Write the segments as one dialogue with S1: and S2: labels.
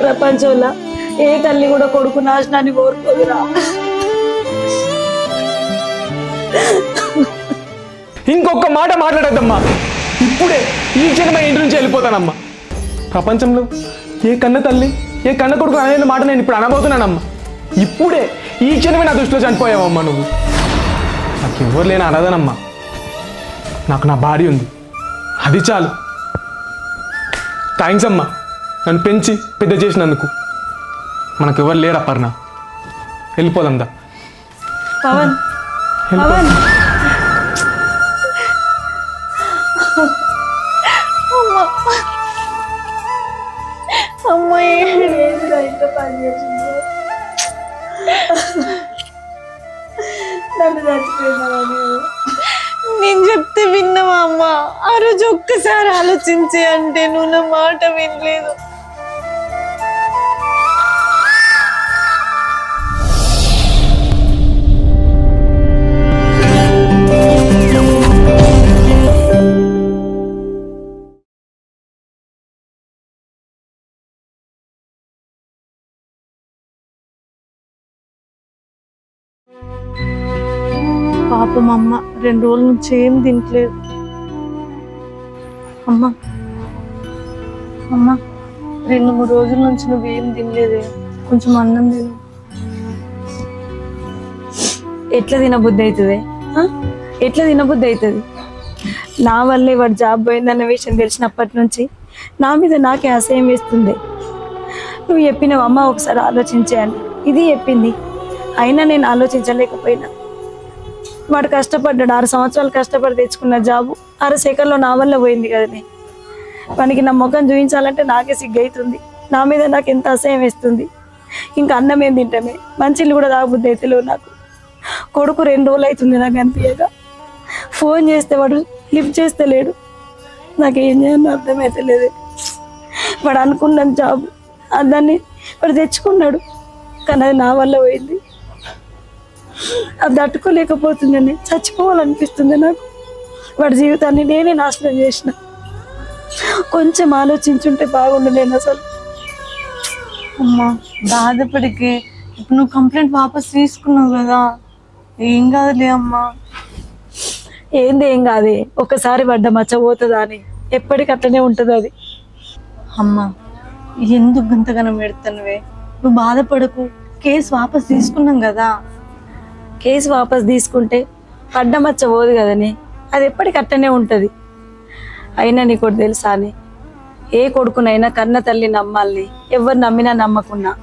S1: ప్రపంచంలో ఏ తల్లి కూడా కొడుకు నాశనాన్ని కోరుకోదురా.
S2: ఇంకొక మాట మాట్లాడద్దమ్మా. ఇప్పుడే ఈ జన్మ ఇంటి నుంచి వెళ్ళిపోతానమ్మా. ప్రపంచంలో ఏ కన్న తల్లి ఏ కన్న కొడుకు అనే మాట నేను ఇప్పుడు అనబోతున్నానమ్మా. ఇప్పుడే ఈ క్షణమే నా దృష్టిలో చనిపోయావమ్మా నువ్వు. నాకు ఎవరు లేని అనదనమ్మా నాకు నా భార్య ఉంది. అది చాలు. థ్యాంక్స్ అమ్మా. నన్ను పెంచి పెద్ద చేసినందుకు. మనకు ఎవరు లేరు అపర్ణ వెళ్ళిపోదాందా
S1: పవన్. నన్ను చచ్చిపోయినావా నేను చెప్తే విన్నావా అమ్మ? ఆ రోజు ఒక్కసారి ఆలోచించే అంటే నువ్వు నా మాట వినలేదు. పాపం అమ్మ రెండు రోజుల నుంచి ఏం తింటలేదు అమ్మ అమ్మ రెండు మూడు రోజుల నుంచి నువ్వేం తినలేదే? కొంచెం అన్నం తిను. ఎట్లా తినబుద్ధి అవుతుంది? ఎట్లా తినబుద్ధి అవుతుంది? నా వల్లే వాడు జాబ్ పోయిందన్న విషయం తెలిసినప్పటి నుంచి నా మీద నాకే అసహ్యం వేస్తుంది నువ్వు చెప్పినవమ్మ ఒకసారి ఆలోచించాను ఇది చెప్పింది. అయినా నేను ఆలోచించలేకపోయినా. వాడు కష్టపడ్డాడు ఆరు సంవత్సరాలు కష్టపడి తెచ్చుకున్న జాబు ఆరు సెకండ్లో నా వల్ల పోయింది కదనే వానికి నా ముఖం చూపించాలంటే నాకే సిగ్గైతుంది. నా మీద నాకు ఎంత అసహ్యం వేస్తుంది. ఇంకా అన్నం ఏం తింటామే? మంచిలు కూడా తాగుబుద్ధి అవుతలేవు నాకు. కొడుకు రెండు రోజులు అవుతుంది నాకు అనిపించగా. ఫోన్ చేస్తే వాడు లిఫ్ట్ చేస్తే లేడు. నాకు ఏం చేయాలో అర్థమవుతలేదు వాడు అనుకున్న జాబ్ దాన్ని వాడు తెచ్చుకున్నాడు. కానీ అది నా వల్ల పోయింది. అది తట్టుకోలేకపోతుందని చచ్చిపోవాలనిపిస్తుంది నాకు. వాడి జీవితాన్ని నేనే నాశనం చేసిన. కొంచెం ఆలోచించుంటే బాగుండు నేను అసలు.
S3: అమ్మా బాధపడికే. ఇప్పుడు నువ్వు కంప్లైంట్ వాపస్ తీసుకున్నావు కదా. ఏం కాదులే అమ్మా.
S1: ఏంది ఏం కాదే? ఒకసారి పడ్డ మచ్చ పోతుందా అని. ఎప్పటికీ అట్లనే ఉంటుంది అది.
S3: అమ్మా ఎందుకు గంతగానం పెడుతున్నావే నువ్వు బాధపడకు. కేసు వాపస్ తీసుకున్నాం కదా.
S1: కేసు వాపస్ తీసుకుంటే పడ్డ మచ్చ పోదు కదని. అది ఎప్పటికి అట్టనే ఉంటుంది. అయినా నీకు తెలుసా అని. ఏ కొడుకునైనా కన్న తల్లి నమ్మాలని ఎవరు నమ్మినా నమ్మకున్నా.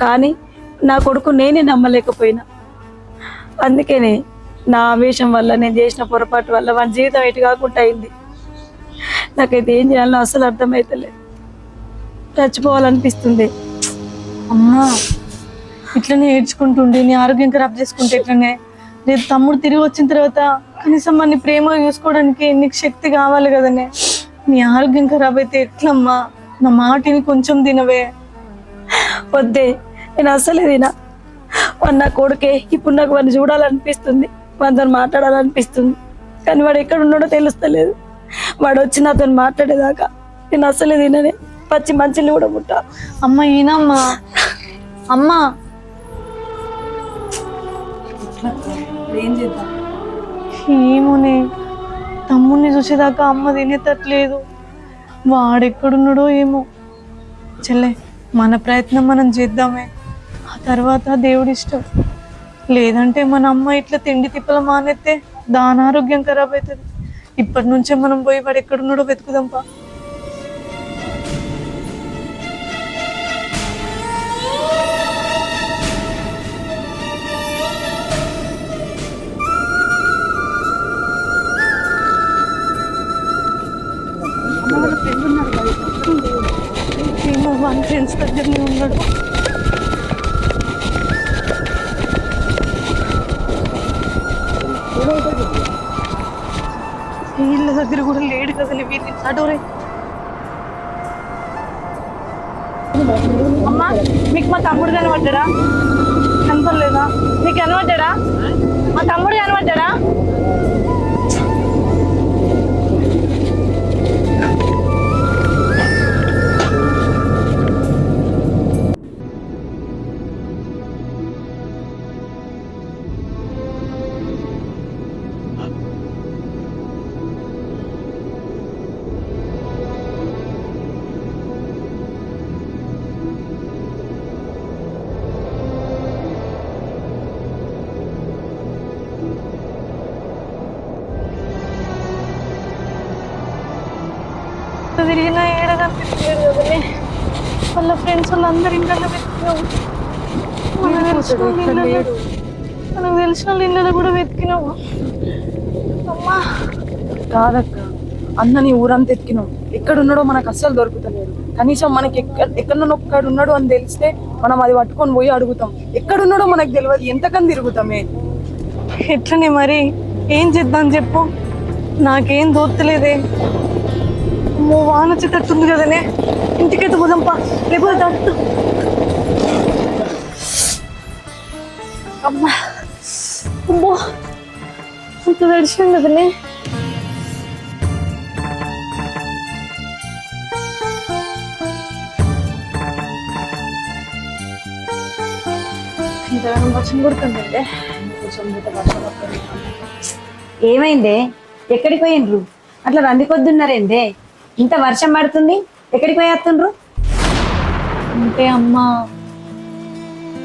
S1: కానీ నా కొడుకు నేనే నమ్మలేకపోయినా. అందుకనే నా ఆవేశం వల్ల నేను చేసిన పొరపాటు వల్ల వాని జీవితం ఎటు కాకుండా అయింది. నాకైతే ఏం చేయాలో అసలు అర్థమవుతలేదు చచ్చిపోవాలనిపిస్తుంది.
S3: అమ్మా. ఇట్లనే ఏడ్చుకుంటుండే నీ ఆరోగ్యం ఖరాబ్ చేసుకుంటే ఇట్లనే. రేపు తమ్ముడు తిరిగి వచ్చిన తర్వాత కనీసం మన ప్రేమ చూసుకోవడానికి నీకు శక్తి కావాలి కదనే. నీ ఆరోగ్యం ఖరాబ్ అయితే ఎట్లమ్మా? నా మాటిని కొంచెం తినవే.
S1: వద్దే నేను అస్సలే తినా. వాడు నా కొడుకే ఇప్పుడు నాకు వాడిని చూడాలనిపిస్తుంది వాడితో మాట్లాడాలనిపిస్తుంది. కానీ వాడు ఎక్కడ ఉన్నాడో తెలుస్తలేదు. వాడు వచ్చి నాతో మాట్లాడేదాకా నేను అస్సలే తిననే. పచ్చి మంచిని కూడా ముట్టా.
S3: అమ్మ ఈనమ్మా అమ్మా
S1: ఏం చేద్దాం
S3: ఏమోనే తమ్ముడిని చూసేదాకా అమ్మ తినేటట్లేదు వాడెక్కడున్నాడో ఏమో. చెల్లె మన ప్రయత్నం మనం చేద్దామే. ఆ తర్వాత దేవుడి ఇష్టం లేదంటే మన అమ్మ ఇట్లా తిండి తిప్పలు మానేస్తే దాని ఆరోగ్యం ఖరాబ్ అవుతుంది ఇప్పటి నుంచే మనం పోయి వాడు ఎక్కడున్నాడో వెతుకుదాంపా ఏమో వాళ్ళ ఫ్రెండ్స్ దగ్గరనే ఉన్నాడు వీళ్ళ దగ్గర కూడా లేడు కదా వీళ్ళు అడోరే అమ్మా మీకు మా తమ్ముడు కనబడ్డాడా? కనపడలేదా? మీకు కనబడ్డాడా? మా తమ్ముడు కనబడ్డాడా? వాళ్ళ ఫ్రెండ్స్ వాళ్ళందరి ఇంట్లో వెతికినాం మనకు తెలిసిన వాళ్ళ ఇళ్ళలో మనకు తెలిసిన వాళ్ళ ఇళ్ళలో కూడా వెతికినాము అమ్మా.
S4: కాదక్క అన్నని ఊరంతా ఎక్కినాం ఎక్కడున్నాడో మనకు అస్సలు దొరుకుతలేడు కనీసం మనకి ఎక్కడ ఎక్కడన్నా ఒక్కడు ఉన్నాడు అని తెలిస్తే మనం అది పట్టుకొని పోయి అడుగుతాం. ఎక్కడున్నాడో మనకు తెలియదు ఎంతకని తిరుగుతామే?
S3: ఎట్లనే మరి? ఏం చేద్దాం చెప్పు. నాకేం దోత్తలేదే వాన వచ్చేటట్టుంది కదనే. ఇంటికైతే పోదాంపా. లేకపోతే తట్టు అమ్మా. అమ్మో. అంత తడిచింది కదనే
S4: ఇంతగానో వర్షం కొడుతుందంటే కొంచెం వర్షం
S1: ఏమైందే? ఎక్కడికి పోయిండ్రు? అట్లా రంది కొద్దున్నారేందే ఇంత వర్షం పడుతుంది? ఎక్కడికి పోయేస్తుండ్రు
S3: అంటే అమ్మ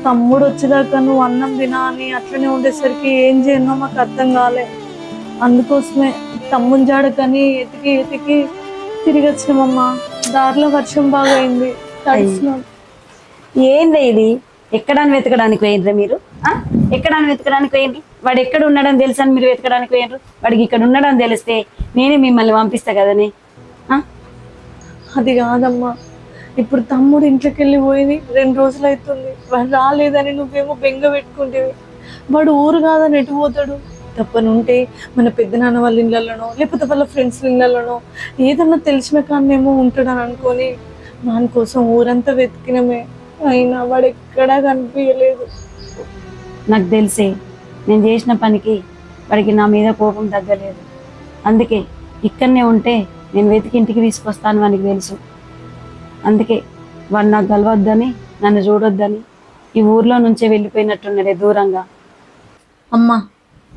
S3: తమ్ముడు వచ్చేదాకా నువ్వు అన్నం తినా అని అట్లనే ఉండేసరికి ఏం చేయనో మాకు అర్థం కాలే. అందుకోసమే తమ్ముని జాడకని ఎతికి ఎతికి తిరిగి వచ్చినామమ్మా దారిలో వర్షం బాగా అయింది తడిసినాం
S1: ఏందే ఇది? ఎక్కడాని వెతకడానికి పోయిండ్రా మీరు? ఎక్కడాని వెతకడానికి పోయిండ్రు? వాడు ఎక్కడ ఉన్నాడని తెలుసని మీరు వెతకడానికి పోయిండ్రు? వాడికి ఇక్కడ ఉన్నాడని తెలిస్తే నేనే మిమ్మల్ని పంపిస్తా కదనే?
S3: అది కాదమ్మా. ఇప్పుడు తమ్ముడు ఇంట్లోకి వెళ్ళి పోయింది రెండు రోజులు అవుతుంది వాడు రాలేదని నువ్వేమో బెంగ పెట్టుకుంటేవి. వాడు ఊరు కాదని ఎటు పోతాడు? తప్పనుంటే మన పెద్దనాన్న వాళ్ళ ఇళ్ళలోనో లేకపోతే వాళ్ళ ఫ్రెండ్స్ ఇళ్ళలోనో ఏదన్నా తెలిసిన కాన్నేమో ఉంటాడని అనుకొని దాని కోసం ఊరంతా వెతికినమే. అయినా వాడు ఎక్కడా కనిపించలేదు.
S1: నాకు తెలిసే నేను చేసిన పనికి వాడికి నా మీద కోపం తగ్గలేదు. అందుకే ఇక్కడనే ఉంటే నేను వెతికి ఇంటికి తీసుకొస్తాను వానికి తెలుసు. అందుకే వాడు నాకు కలవద్దని నన్ను చూడొద్దని ఈ ఊర్లో నుంచే వెళ్ళిపోయినట్టున్నాడే దూరంగా.
S3: అమ్మా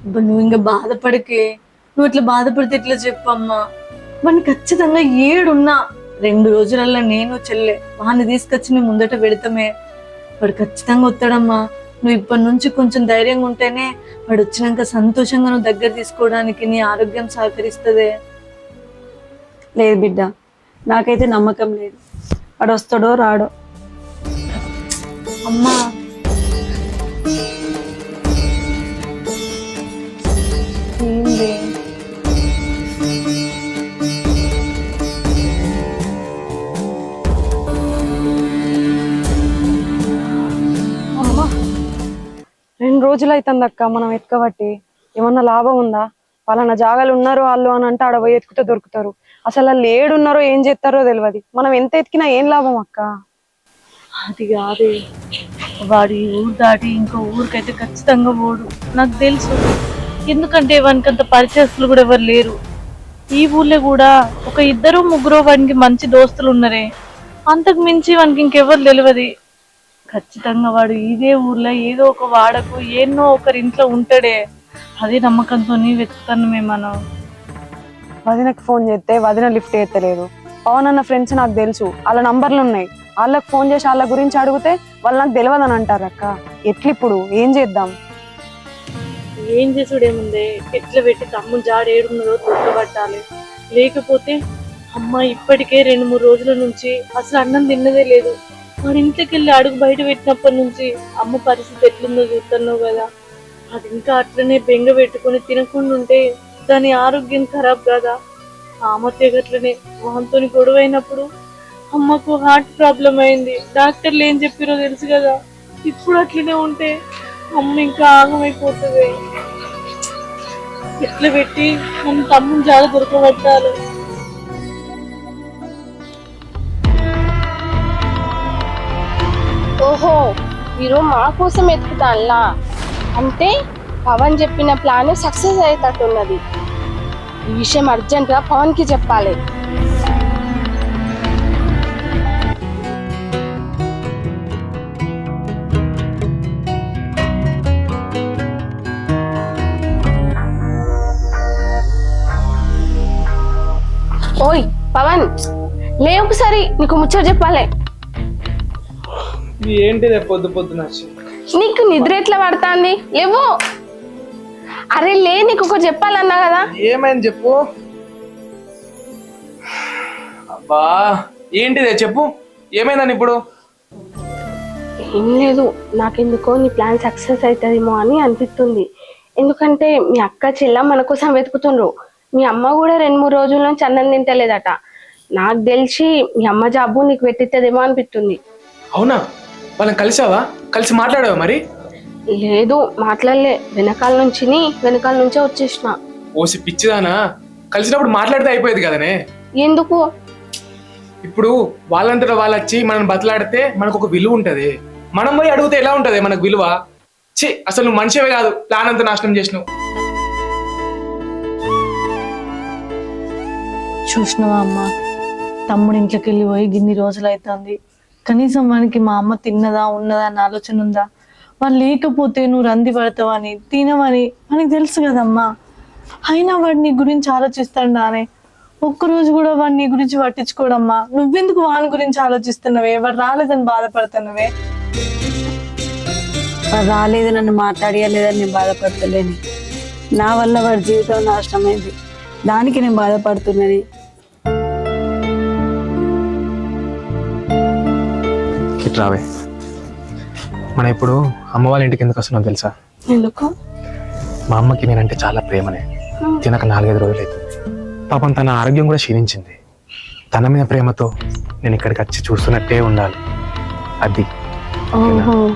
S3: ఇప్పుడు నువ్వు ఇంకా బాధపడకే. నువ్వు ఇట్లా బాధపడితే ఇట్లా చెప్పమ్మా వాడిని ఖచ్చితంగా ఏడున్నా. రెండు రోజులల్లో నేను చెల్లె వాడిని తీసుకొచ్చి నీ ముందట పెడతామే. వాడు ఖచ్చితంగా వస్తాడమ్మా. నువ్వు ఇప్పటి నుంచి కొంచెం ధైర్యంగా ఉంటేనే వాడు వచ్చినాక సంతోషంగా నువ్వు దగ్గర తీసుకోవడానికి నీ ఆరోగ్యం సహకరిస్తుంది.
S1: లేదు బిడ్డ నాకైతే నమ్మకం లేదు. వాడు వస్తాడో రాడో.
S3: అమ్మా. ఏంది?
S4: రెండు రోజులు అవుతుంది అక్క మనం ఎత్తుకబట్టి ఏమన్నా లాభం ఉందా? వాళ్ళన్న జాగాలు ఉన్నారు వాళ్ళు అని అంటే ఆడ పోయి ఎత్తుకుతే దొరుకుతారు. అసలు వాళ్ళు ఏడున్నారో ఏం చేస్తారో తెలియదు మనం ఎంత ఎతికినా ఏం లాభం అక్క?
S3: అది కాదే. వాడు ఈ ఊరు దాటి ఇంకో ఊరికైతే ఖచ్చితంగా పోడు. నాకు తెలుసు. ఎందుకంటే వానికి అంత పరిచయస్తులు కూడా ఎవరు లేరు. ఈ ఊళ్ళో కూడా ఒక ఇద్దరు ముగ్గురు వానికి మంచి దోస్తులు ఉన్నారే. అంతకు మించి వానికి ఇంకెవరు తెలియదు ఖచ్చితంగా వాడు ఇదే ఊర్లో ఏదో ఒక వాడకు ఎన్నో ఒకరి ఇంట్లో ఉంటాడే. అదే నమ్మకంతో వెతుకుతాను మేము మనం.
S4: వదినకి ఫోన్ చేస్తే వదిన లిఫ్ట్ ఎత్తలేదు. పవన్ అన్న ఫ్రెండ్స్ నాకు తెలుసు. వాళ్ళ నంబర్లు ఉన్నాయి. వాళ్ళకి ఫోన్ చేసి వాళ్ళ గురించి అడిగితే వాళ్ళు నాకు తెలియదు అని అంటారు అక్క. ఎట్లిప్పుడు? ఏం చేద్దాం?
S3: ఏం చేసుడేముందే? ఎట్లా పెట్టి తమ్ముడు జాడ ఏడున్నదో దొరకబట్టాలి లేకపోతే అమ్మ ఇప్పటికే రెండు మూడు రోజుల నుంచి అసలు అన్నం తిన్నదే లేదు. వాడి ఇంట్లోకి వెళ్ళి అడుగు బయట పెట్టినప్పటి నుంచి అమ్మ పరిస్థితి ఎట్లుందో చూస్తున్నావు కదా. అది ఇంకా అట్లనే బెంగ పెట్టుకొని తినకుండా ఉంటే దాని ఆరోగ్యం ఖరాబ్ కదా? ఆమత్య గట్లనే వాంతో గొడవైనప్పుడు అమ్మకు హార్ట్ ప్రాబ్లం అయింది. డాక్టర్లు ఏం చెప్పారో తెలుసు కదా? ఇప్పుడు అట్లనే ఉంటే అమ్మ ఇంకా ఆగమైపోతుంది. ఎట్లు పెట్టి మన తమ్ముని చాలా దొరకబెట్టాలి.
S5: ఓహో మీరు మా కోసం ఎత్తుకుతాన్లా అంటే పవన్ చెప్పిన ప్లాన్ సక్సెస్ అయ్యేటట్టున్నది. ఈ విషయం అర్జెంటుగా పవన్కి చెప్పాలి. ఓయ్ పవన్ లే ఒకసారి నీకు ముచ్చట చెప్పాలి.
S2: ఏంటిదే పొద్దు పొద్దున
S5: నీకు నిద్ర ఎట్లా పడుతుంది? లేవు. అరే లే నీకు ఒకటి చెప్పాలన్నా కదా.
S2: ఏమైంది చెప్పు? అబ్బా ఏంటిదే చెప్పు? ఏమైందని ఇప్పుడు?
S5: ఏం లేదు నాకెందుకో నీ ప్లాన్ సక్సెస్ అవుతుందేమో అని అనిపిస్తుంది. ఎందుకంటే మీ అక్క చెల్ల మన కోసం వెతుకుతుండ్రు. మీ అమ్మ కూడా రెండు మూడు రోజుల నుంచి అన్నం తింటలేదట. నాకు తెలిసి మీ అమ్మ జాబు నీకు పెట్టిస్తుందేమో అనిపిస్తుంది.
S2: అవునా? వాళ్ళని కలిసావా? కలిసి మాట్లాడావా మరి?
S5: లేదు మాట్లాడలే. వెనకాల నుంచి వెనకాల నుంచే వచ్చేసిన.
S2: ఓసి పిచ్చిదానా? కలిసినప్పుడు మాట్లాడితే అయిపోయేది కదనే?
S5: ఎందుకు?
S2: ఇప్పుడు వాళ్ళంతటా వాళ్ళు వచ్చి మనం బతలాడితే మనకు ఒక విలువ ఉంటది. మనం పోయి అడిగితే ఎలా ఉంటది మనకు విలువ? ఛీ అసలు నువ్వు మనిషివే కాదు. ప్లాన్ అంతా నాశనం చేసినావు.
S3: చూసినావా అమ్మ? తమ్ముడు ఇంట్లోకి వెళ్ళి పోయి గిన్ని రోజులు అవుతుంది కనీసం వానికి మా అమ్మ తిన్నదా ఉన్నదా అన్న ఆలోచన ఉందా? వాళ్ళు లేకపోతే నువ్వు రంది పడతావని తినవని మనకి తెలుసు కదమ్మా. అయినా వాడు నీ గురించి ఆలోచిస్తాడానే. ఒక్కరోజు కూడా వాడు నీ గురించి పట్టించుకోడమ్మా. నువ్వెందుకు వాని గురించి ఆలోచిస్తున్నావే? వాడు రాలేదని బాధపడుతున్నావే.
S1: వాడు రాలేదు నన్ను మాట్లాడియలేదని నేను బాధపడతలేని. నా వల్ల వాడి జీవితం నాశనమైంది. దానికి నేను బాధపడుతున్నాను
S2: రావే. మనం ఇప్పుడు అమ్మ వాళ్ళ ఇంటికి ఎందుకు వస్తున్నాం తెలుసా?
S5: ఎందుకు?
S2: మా అమ్మకి నేనంటే చాలా ప్రేమనే. తినక నాలుగైదు రోజులు అవుతుంది. పాపం తన ఆరోగ్యం కూడా క్షీణించింది. తన మీద ప్రేమతో నేను ఇక్కడికి వచ్చి చూస్తున్నట్టే ఉండాలి. అది.
S5: ఓహో.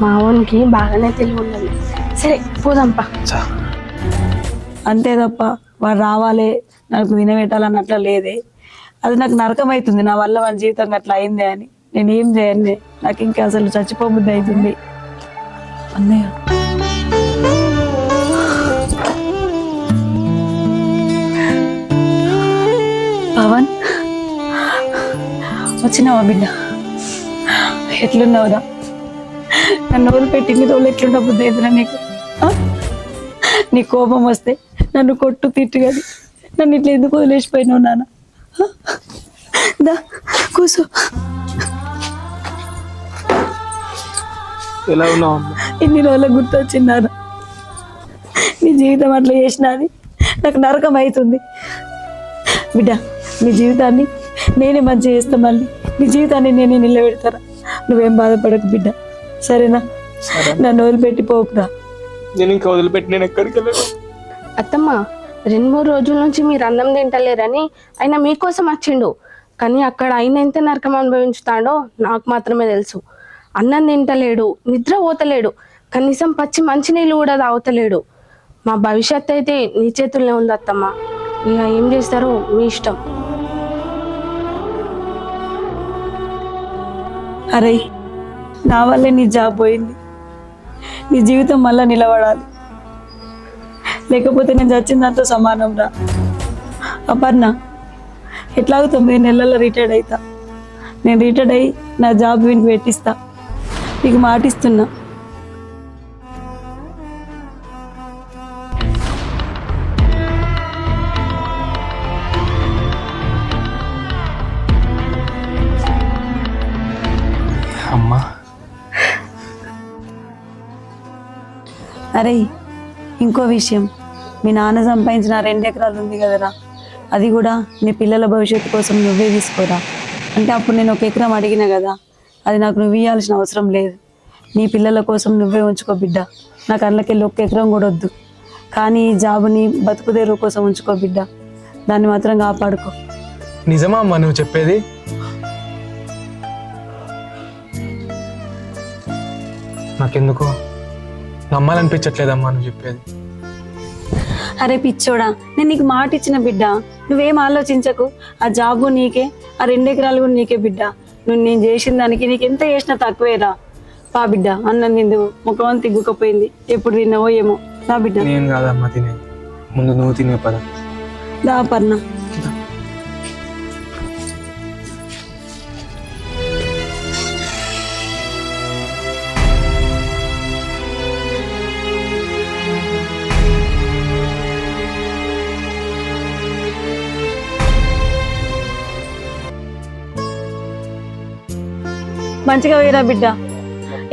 S5: మావోనికి బాగానే తెలివి ఉన్నది. సరే పోదాంపా
S1: అంతే తప్ప వాడు రావాలి నాకు వినబెట్టాలని అట్లా లేదే. అది నాకు నరకం అవుతుంది నా వల్ల వాడి జీవితం అట్లా అయిందే అని. నేను ఏం చేయను నాకు ఇంకా అసలు చచ్చిపోబుద్ది అవుతుంది అన్నయ్య. పవన్. వచ్చినావా బిడ్డ? ఎట్లున్నావురా? నన్ను వదిలిపెట్టి మీద రోజులు ఎట్లుండ బుద్ధి అవుతున్నా నీకు? నీ కోపం వస్తే నన్ను కొట్టు తిట్టు కానీ నన్ను ఇట్లా ఎందుకు వదిలేసిపోయినావు నాన్న? దా కూసో.
S2: ఎలా ఉన్నావు
S1: ఇన్ని రోజులకు గుర్తొచ్చిందాను నీ జీవితం అట్లా చేసినది నాకు నరకం అవుతుంది. బిడ్డ నీ జీవితాన్ని నేనే మంచి చేస్తా మళ్ళీ. నీ జీవితాన్ని నేనే నిలబెడతారా నువ్వేం బాధపడకు బిడ్డ. సరేనా? నన్ను వదిలిపెట్టి పోకురా
S2: నేను ఇంకా వదిలిపెట్టి నేను ఎక్కడికి
S5: అత్తమ్మ రెండు మూడు రోజుల నుంచి మీరు అన్నం తింటలేరని ఆయన మీకోసం వచ్చిండు. కానీ అక్కడ ఆయన ఎంత నరకం అనుభవించుతాడో నాకు మాత్రమే తెలుసు. అన్నం తింటలేడు నిద్ర పోతలేడు కనీసం పచ్చి మంచినీళ్ళు కూడా తాగుతలేడు. మా భవిష్యత్ అయితే నీ చేతుల్లో ఉంది అత్తమ్మ. ఇక ఏం చేస్తారో? మీ ఇష్టం.
S1: అరే నా వల్లే నీ జాబ్ పోయింది. నీ జీవితం మళ్ళా నిలబడాలి. లేకపోతే నేను చచ్చిన దాంతో సమానం రా. అపర్ణ ఎట్లాగో తొమ్మిది నెలల్లో రిటైర్డ్ అవుతా నేను రిటైర్డ్ అయ్యి నా జాబ్ వీనికి పెట్టిస్తాను నీకు మాటిస్తున్నా.
S2: అమ్మా.
S1: అరే ఇంకో విషయం. మీ నాన్న సంపాదించిన రెండు ఎకరాలు ఉంది కదరా. అది కూడా నీ పిల్లల భవిష్యత్తు కోసం నువ్వే తీసుకోరా. అంటే అప్పుడు నేను ఒక ఎకరం అడిగిన కదా. అది నాకు నువ్వు ఇవ్వాల్సిన అవసరం లేదు. నీ పిల్లల కోసం నువ్వే ఉంచుకో బిడ్డ. నాకు అందులోకెళ్ళి ఒక్క ఎకరం కూడా వద్దు. కానీ ఈ జాబుని బతుకుదేరు కోసం ఉంచుకో బిడ్డ. దాన్ని మాత్రం కాపాడుకో.
S2: నిజమా అమ్మా నువ్వు చెప్పేది? నాకెందుకు? నమ్మాలనిపించట్లేదమ్మా నువ్వు చెప్పేది.
S1: అరే పిచ్చోడా నేను నీకు మాట ఇచ్చిన బిడ్డ. నువ్వేం ఆలోచించకు? ఆ జాబు నీకే ఆ రెండు ఎకరాలు కూడా నీకే బిడ్డ. నువ్వు నేను చేసిన దానికి నీకు ఎంత చేసినా తక్కువేరా. పా బిడ్డ అన్నం తిందు ముఖం తిగ్గుకపోయింది. ఎప్పుడు తిన్నావో ఏమో. నా బిడ్డ.
S2: నేను కాదమ్మా తినేది. ముందు నువ్వు తినే పద.
S1: దా మంచిగా పోయిరా బిడ్డ.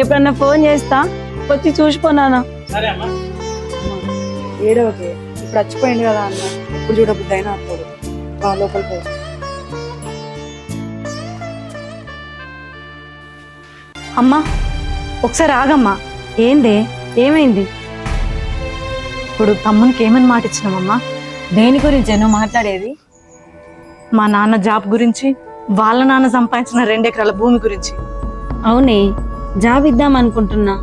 S1: ఎప్పుడన్నా ఫోన్ చేస్తా వచ్చి చూసిపోనానా
S6: ఏడవకే ఇప్పుడు కదా అన్న. ఇప్పుడు అయినా అప్పుడు లోపల
S3: అమ్మా ఒకసారి ఆగమ్మా.
S1: ఏందే? ఏమైంది?
S3: ఇప్పుడు తమ్మునికి ఏమని మాట ఇచ్చినామమ్మా
S1: దేని గురించి నువ్వు మాట్లాడేది?
S3: మా నాన్న జాబ్ గురించి వాళ్ళ నాన్న సంపాదించిన రెండెకరాల భూమి గురించి.
S1: అవునే జాబ్ ఇద్దాం అనుకుంటున్నా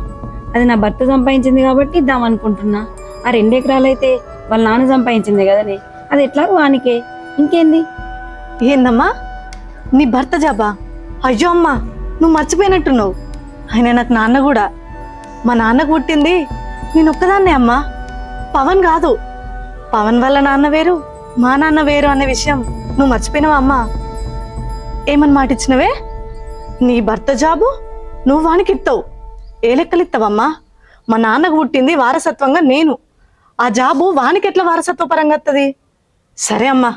S1: అది నా భర్త సంపాదించింది కాబట్టి ఇద్దాం అనుకుంటున్నా ఆ రెండు ఎకరాలు అయితే వాళ్ళ నాన్న సంపాదించింది కదనే. అది ఎట్లాగో వానికే. ఇంకేంది?
S3: ఏందమ్మా? నీ భర్త జాబా? అయ్యో అమ్మా నువ్వు మర్చిపోయినట్టున్నావు. ఆయన నాకు నాన్న కూడా. మా నాన్నకు పుట్టింది నేను ఒక్కదాన్నే అమ్మా. పవన్ కాదు. పవన్ వల్ల నాన్న వేరు మా నాన్న వేరు అనే విషయం నువ్వు మర్చిపోయినావా అమ్మా? ఏమని మాట ఇచ్చినవే నీ భర్త జాబు నువ్వు వానికి ఇస్తావు ఏ లెక్కలు ఇస్తావమ్మా మా నాన్నకు పుట్టింది వారసత్వంగా నేను. ఆ జాబు వానికి ఎట్లా వారసత్వ పరంగా వస్తుంది సరే అమ్మా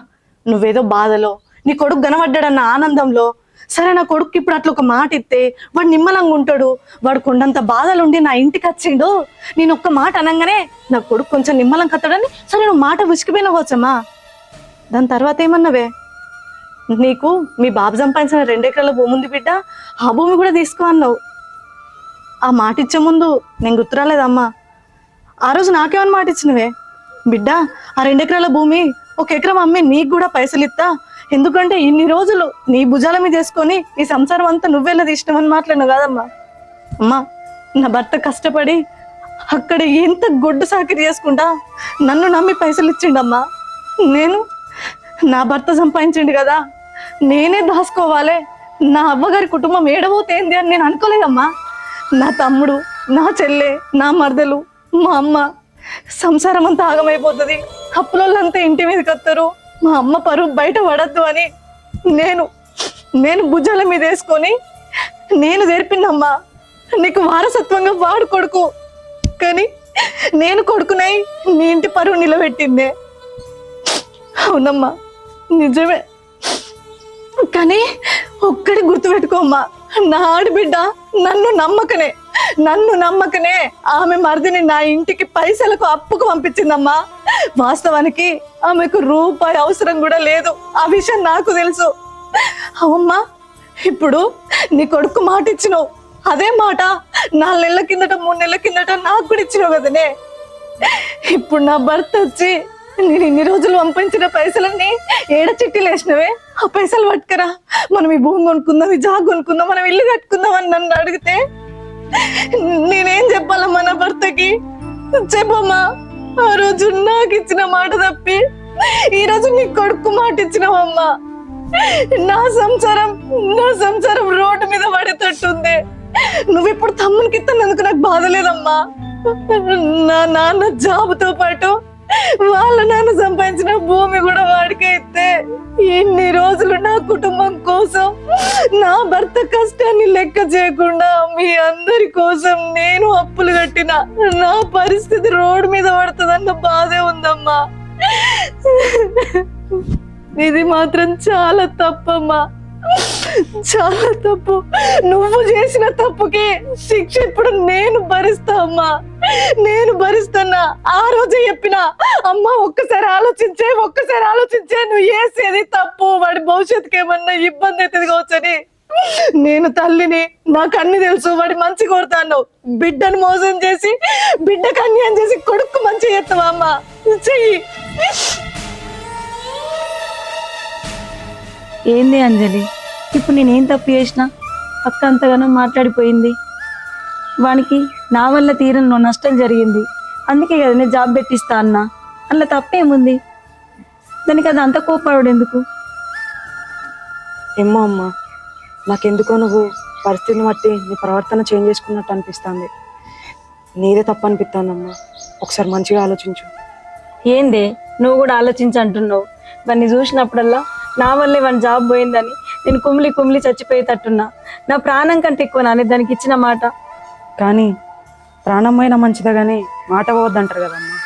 S3: నువ్వేదో బాధలో నీ కొడుకు కనబడ్డాడన్న ఆనందంలో సరే నా కొడుకు ఇప్పుడు అట్లా ఒక మాట ఇస్తే వాడు నిమ్మలంగా ఉంటాడు వాడు కొండంత బాధలుండి నా ఇంటికి వచ్చిండు నేను ఒక్క మాట అనగానే నా కొడుకు కొంచెం నిమ్మలం కత్తాడని సరే నువ్వు మాట విసిగిపోయినవచ్చమ్మా దాని తర్వాత ఏమన్నావే? నీకు మీ బాబు సంపాదించిన రెండెకరాల భూమి ఉంది బిడ్డ ఆ భూమి కూడా తీసుకో అన్నావు. ఆ మాట ఇచ్చే ముందు నేను గుర్తురాలేదమ్మా. ఆ రోజు నాకేమని మాట ఇచ్చినవే బిడ్డ ఆ రెండు ఎకరాల భూమి ఒక ఎకరం అమ్మి నీకు కూడా పైసలు ఇస్తా. ఎందుకంటే ఇన్ని రోజులు నీ భుజాల మీద వేసుకొని ఈ సంసారం అంతా నువ్వెలా తీసినావని మాట్లాడినావు కాదమ్మా. అమ్మా నా భర్త కష్టపడి అక్కడ ఎంత గొడ్డు సాకిరి చేసుకుంటా నన్ను నమ్మి పైసలు ఇచ్చిండమ్మా. నేను నా భర్త సంపాదించిండు కదా. నేనే దాసుకోవాలి నా అవ్వగారి కుటుంబం ఏడబోతేంది అని నేను అనుకోలేదమ్మా. నా తమ్ముడు నా చెల్లె నా మరదలు మా అమ్మ. సంసారం అంతా ఆగమైపోతుంది. అప్పులంతా ఇంటి మీదకి వస్తారు మా అమ్మ పరువు బయట పడద్దు అని నేను నేను భుజాల మీద వేసుకొని నేను జరిపినమ్మా నీకు వారసత్వంగా వాడు కొడుకు. కానీ నేను కొడుకునై నీ ఇంటి పరువు నిలబెట్టిందే. అవునమ్మా నిజమే. కానీ ఒక్కడి గుర్తుపెట్టుకోమ్మా నా ఆడబిడ్డ నన్ను నమ్మకనే నన్ను నమ్మకనే ఆమె మరిదిని నా ఇంటికి పైసలకు అప్పుకు పంపించిందమ్మా. వాస్తవానికి ఆమెకు రూపాయి అవసరం కూడా లేదు. ఆ విషయం నాకు తెలుసు. అవమ్మా ఇప్పుడు నీ కొడుకు మాట ఇచ్చినావు. అదే మాట నాలుగు నెలల కిందట మూడు నెలల కిందట నాకు కూడా ఇచ్చినావు కదనే. ఇప్పుడు నా భర్త వచ్చి నేను ఇన్ని రోజులు పంపించిన పైసలన్నీ ఏడ చిట్టీలు వేసినవే? ఆ పైసలు పట్టుకరా. మనం ఈ భూమి కొనుక్కుందాం ఈ జాగ్ కొనుక్కుందాం మనం ఇల్లు కట్టుకుందాం అని నన్ను అడిగితే నేనేం చెప్పాలమ్మా నా భర్తకి? చెప్పమ్మా ఆ రోజు నాకు ఇచ్చిన మాట తప్పి ఈ రోజు నీ కొడుకు మాట ఇచ్చినావమ్మా. నా సంసారం నా సంసారం రోడ్డు మీద పడేటట్టుంది. నువ్వు ఇప్పుడు తమ్మునికి ఇస్తానందుకు నాకు బాధ లేదమ్మా. నా నాన్న జాబుతో పాటు వాళ్ళ నాన్న సంపాదించిన భూమి కూడా వాడికే ఇస్తే ఎన్ని రోజులు నా కుటుంబం కోసం నా భర్త కష్టాన్ని లెక్క చేయకుండా మీ అందరి కోసం నేను అప్పులు కట్టిన. నా పరిస్థితి రోడ్డు మీద పడుతుందన్న బాధే ఉందమ్మా. ఇది మాత్రం చాలా తప్పమ్మా. చాలా తప్పు. నువ్వు చేసిన తప్పుకి శిక్ష ఇప్పుడు నేను భరిస్తా అమ్మా. నేను భరిస్తున్నా. ఆ రోజు చెప్పిన అమ్మా ఒక్కసారి ఆలోచించే ఒక్కసారి ఆలోచించే నువ్వు చేసేది తప్పు. వాడి భవిష్యత్తుకి ఏమన్నా ఇబ్బంది అవుతుంది కావచ్చని నేను తల్లిని నాకు అన్ని తెలుసు. వాడి మంచి కోరుతాను. బిడ్డను మోసం చేసి బిడ్డకు అన్యాయం చేసి కొడుకు మంచి చేస్తావా అమ్మా? చెయ్యి.
S1: ఏంది అంజలి? ఇప్పుడు నేనేం తప్పు చేసిన అక్క అంతగానో మాట్లాడిపోయింది. వానికి నా వల్ల తీరని నష్టం జరిగింది. అందుకే కదా నేను జాబ్ పెట్టిస్తా అన్నా. అందులో తప్పేముంది? దానికి అది అంత కోపడు ఎందుకు?
S4: ఏమో అమ్మా నాకెందుకో నువ్వు పరిస్థితిని బట్టి నీ ప్రవర్తన చేంజ్ చేసుకున్నట్టు అనిపిస్తుంది. నీదే తప్పు అనిపిస్తానమ్మా ఒకసారి మంచిగా ఆలోచించు.
S1: ఏందే? నువ్వు కూడా ఆలోచించి అంటున్నావు వాడిని చూసినప్పుడల్లా నా వల్లే వాని జాబ్ పోయిందని నేను కుమిలి కుమిలి చచ్చిపోయేటట్టున్నా. నా ప్రాణం కంటే ఎక్కువ నానే దానికి ఇచ్చిన మాట.
S4: కానీ ప్రాణమైన మంచిదే కానీ మాట పోవద్దంటారు కదమ్మా.